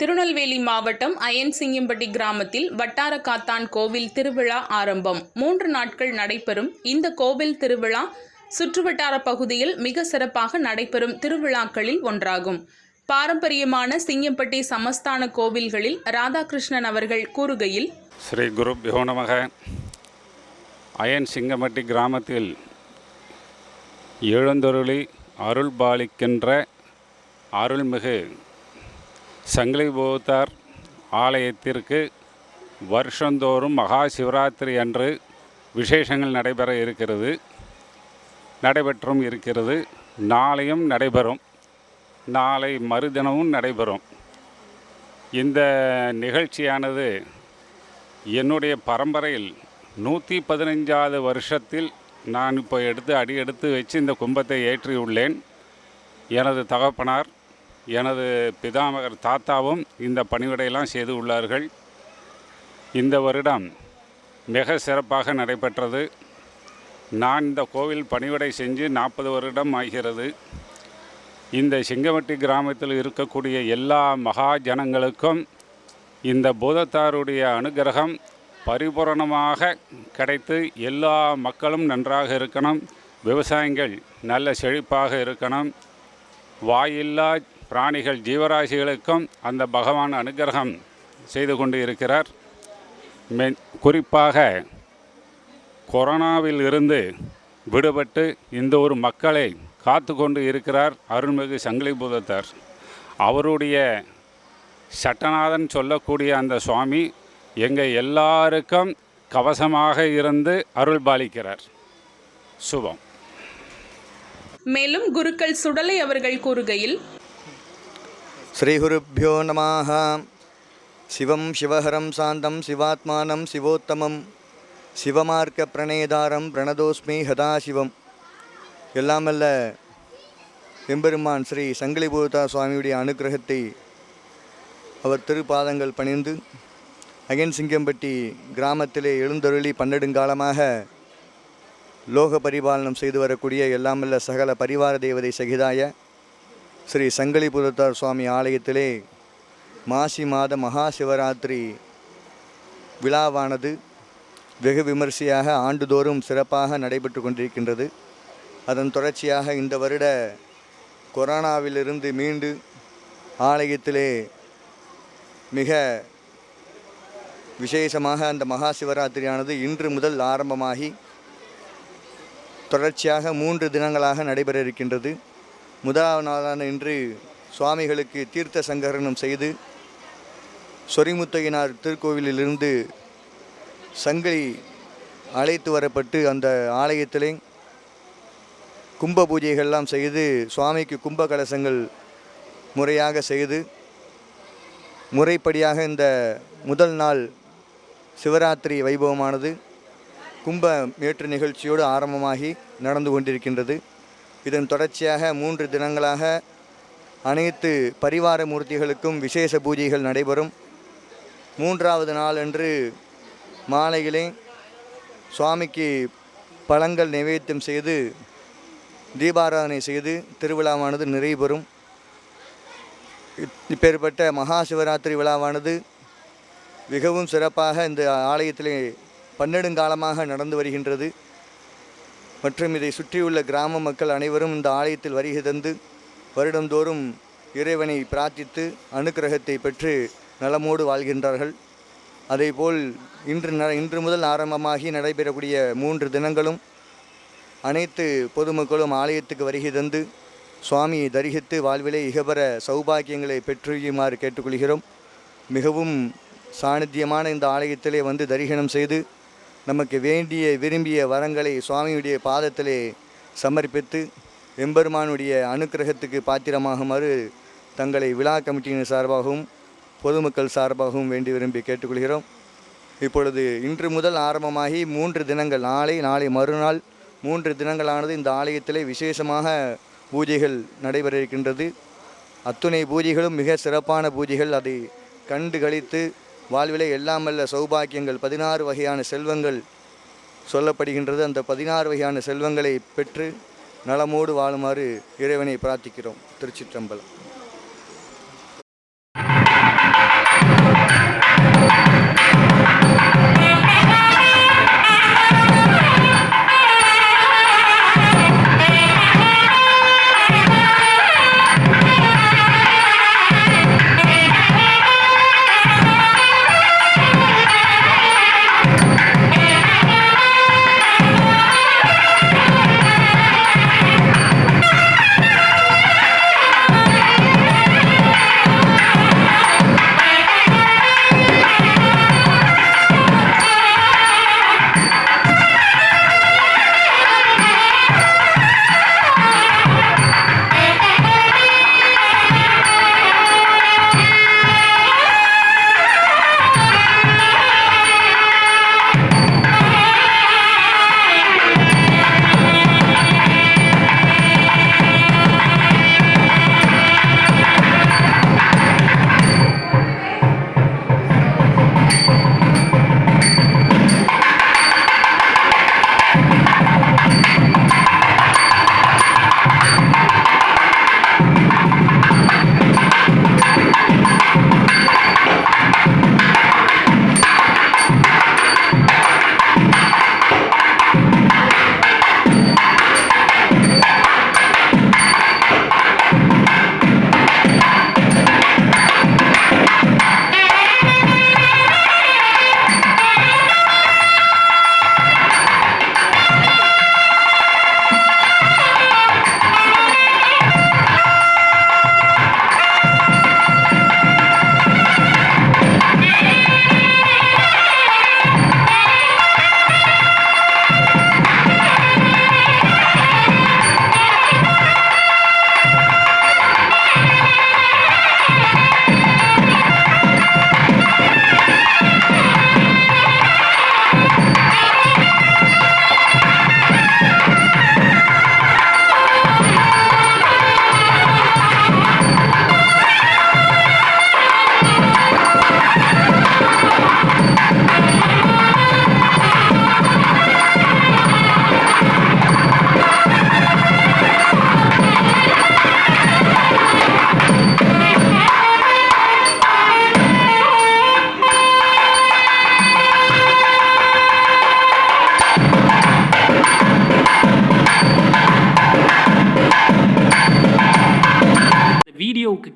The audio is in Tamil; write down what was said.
திருநெல்வேலி மாவட்டம் அயன்சிங்கம்பட்டி கிராமத்தில் வட்டார காத்தான் கோவில் திருவிழா ஆரம்பம். மூன்று நாட்கள் நடைபெறும் இந்த கோவில் திருவிழா சுற்றுவட்டார பகுதியில் மிக சிறப்பாக நடைபெறும் திருவிழாக்களில் ஒன்றாகும். பாரம்பரியமான சிங்கம்பட்டி சமஸ்தான கோவில்களில் ராதாகிருஷ்ணன் அவர்கள் கூறுகையில் ஸ்ரீ குரு நமக. அயன் சிங்கம்பட்டி கிராமத்தில் எழுந்தொருளி அருள் பாலிக்கின்ற அருள்மிகு சங்கிலி பௌத்தார் ஆலயத்திற்கு வருஷந்தோறும் மகா சிவராத்திரி அன்று விசேஷங்கள் நடைபெற இருக்கிறது. நடைபெற்றும் இருக்கிறது. நாளையும் நடைபெறும். நாளை மறுதினமும் நடைபெறும். இந்த நிகழ்ச்சியானது என்னுடைய பரம்பரையில் நூற்றி பதினஞ்சாவது வருஷத்தில் நான் இப்போ எடுத்து அடி எடுத்து வச்சு இந்த கும்பத்தை ஏற்றியுள்ளேன். எனது தகப்பனார் எனது பிதாமகர் தாத்தாவும் இந்த பணிவிடையெல்லாம் செய்து உள்ளார்கள். இந்த வருடம் மிக சிறப்பாக நடைபெற்றது. நான் இந்த கோவில் பணிவிடை செஞ்சு நாற்பது வருடம் ஆகிறது. இந்த சிங்கமட்டி கிராமத்தில் இருக்கக்கூடிய எல்லா மகா ஜனங்களுக்கும் இந்த பூதத்தாருடைய அனுகிரகம் பரிபூரணமாக கிடைத்து எல்லா மக்களும் நன்றாக இருக்கணும். விவசாயிகள் நல்ல செழிப்பாக இருக்கணும். வாயில்லா பிராணிகள் ஜீவராசிகளுக்கும் அந்த பகவான் அனுகிரகம் செய்து கொண்டு இருக்கிறார். மெ குறிப்பாக கொரோனாவில் இருந்து விடுபட்டு இந்த ஒரு மக்களை காத்து கொண்டு இருக்கிறார் அருள்மிகு சங்கிலி பூதத்தார். அவருடைய சட்டநாதன் சொல்லக்கூடிய அந்த சுவாமி எங்கள் எல்லாருக்கும் கவசமாக இருந்து அருள் பாலிக்கிறார். சுபம். மேலும் குருக்கள் சுடலை அவர்கள் கூறுகையில் ஸ்ரீகுருப்போ நம சிவம் சிவஹரம் சாந்தம் சிவாத்மானம் சிவோத்தமம். சிவமார்க்க பிரணயதாரம் பிரணதோஸ்மி ஹதாசிவம். எல்லாமல்ல எம்பெருமான் ஸ்ரீ சங்கிலிபூதா சுவாமியுடைய அனுகிரகத்தை அவர் திருப்பாதங்கள் பணிந்து அகன்சிங்கம்பட்டி கிராமத்திலே எழுந்தருளி பன்னெடுங்காலமாக லோக பரிபாலனம் செய்து வரக்கூடிய எல்லாமல்ல சகல பரிவார தேவதை சகிதாய ஸ்ரீ சங்கலிபுரத்தார் சுவாமி ஆலயத்திலே மாசி மாத மகா சிவராத்திரி விழாவானது வெகு விமரிசையாக ஆண்டுதோறும் சிறப்பாக நடைபெற்று கொண்டிருக்கின்றது. அதன் தொடர்ச்சியாக இந்த வருட கொரோனாவிலிருந்து மீண்டு ஆலயத்திலே மிக விசேஷமாக அந்த மகா சிவராத்திரியானது இன்று முதல் ஆரம்பமாகி தொடர்ச்சியாக மூன்று தினங்களாக நடைபெற இருக்கின்றது. முதலாவது நாளான இன்று சுவாமிகளுக்கு தீர்த்த சங்கரணம் செய்து சொரிமுத்தையினார் திருக்கோவிலிலிருந்து சங்கிலி அழைத்து வரப்பட்டு அந்த ஆலயத்திலே கும்ப பூஜைகள்லாம் செய்து சுவாமிக்கு கும்ப கலசங்கள் முறையாக செய்து முறைப்படியாக இந்த முதல் நாள் சிவராத்திரி வைபவமானது கும்ப மேற்று நிகழ்ச்சியோடு ஆரம்பமாகி நடந்து கொண்டிருக்கின்றது. இதன் தொடர்ச்சியாக மூன்று தினங்களாக அனைத்து பரிவார மூர்த்திகளுக்கும் விசேஷ பூஜைகள் நடைபெறும். மூன்றாவது நாள் அன்று மாலையிலே சுவாமிக்கு பழங்கள் நிவேத்தியம் செய்து தீபாராதனை செய்து திருவிழாவானது நிறைவு பெறும். இப்பேற்பட்ட மகா சிவராத்திரி விழாவானது மிகவும் சிறப்பாக இந்த ஆலயத்திலே பன்னெடுங்காலமாக நடந்து வருகின்றது. மற்றும் இதை சுற்றியுள்ள கிராம மக்கள் அனைவரும் இந்த ஆலயத்தில் வருகை தந்து வருடந்தோறும் இறைவனை பிரார்த்தித்து அனுக்கிரகத்தை பெற்று நலமோடு வாழ்கின்றார்கள். அதேபோல் இன்று ந இன்று முதல் ஆரம்பமாகி நடைபெறக்கூடிய மூன்று தினங்களும் அனைத்து பொதுமக்களும் ஆலயத்துக்கு வருகை தந்து சுவாமியை தரிசித்து வாழ்விலே இகபர சௌபாகியங்களை பெற்றுமாறு கேட்டுக்கொள்கிறோம். மிகவும் சாநித்தியமான இந்த ஆலயத்திலே வந்து தரிசனம் செய்து நமக்கு வேண்டிய விரும்பிய வரங்களை சுவாமியுடைய பாதத்திலே சமர்ப்பித்து எம்பெருமானுடைய அனுக்கிரகத்துக்கு பாத்திரமாகுமாறு தங்களை விழா கமிட்டியின் சார்பாகவும் பொதுமக்கள் சார்பாகவும் வேண்டி விரும்பி கேட்டுக்கொள்கிறோம். இப்பொழுது இன்று முதல் ஆரம்பமாகி மூன்று தினங்கள் நாளை நாளை மறுநாள் மூன்று தினங்களானது இந்த ஆலயத்திலே விசேஷமாக பூஜைகள் நடைபெற இருக்கின்றது. அத்துணை பூஜைகளும் மிக சிறப்பான பூஜைகள். அதை கண்டு கழித்து வாழ்விலே எல்லாமல்ல சௌபாக்கியங்கள் பதினாறு வகையான செல்வங்கள் சொல்லப்படுகின்றது. அந்த பதினாறு வகையான செல்வங்களை பெற்று நலமோடு வாழுமாறு இறைவனை பிரார்த்திக்கிறோம். திருச்சிற்றம்பலம்.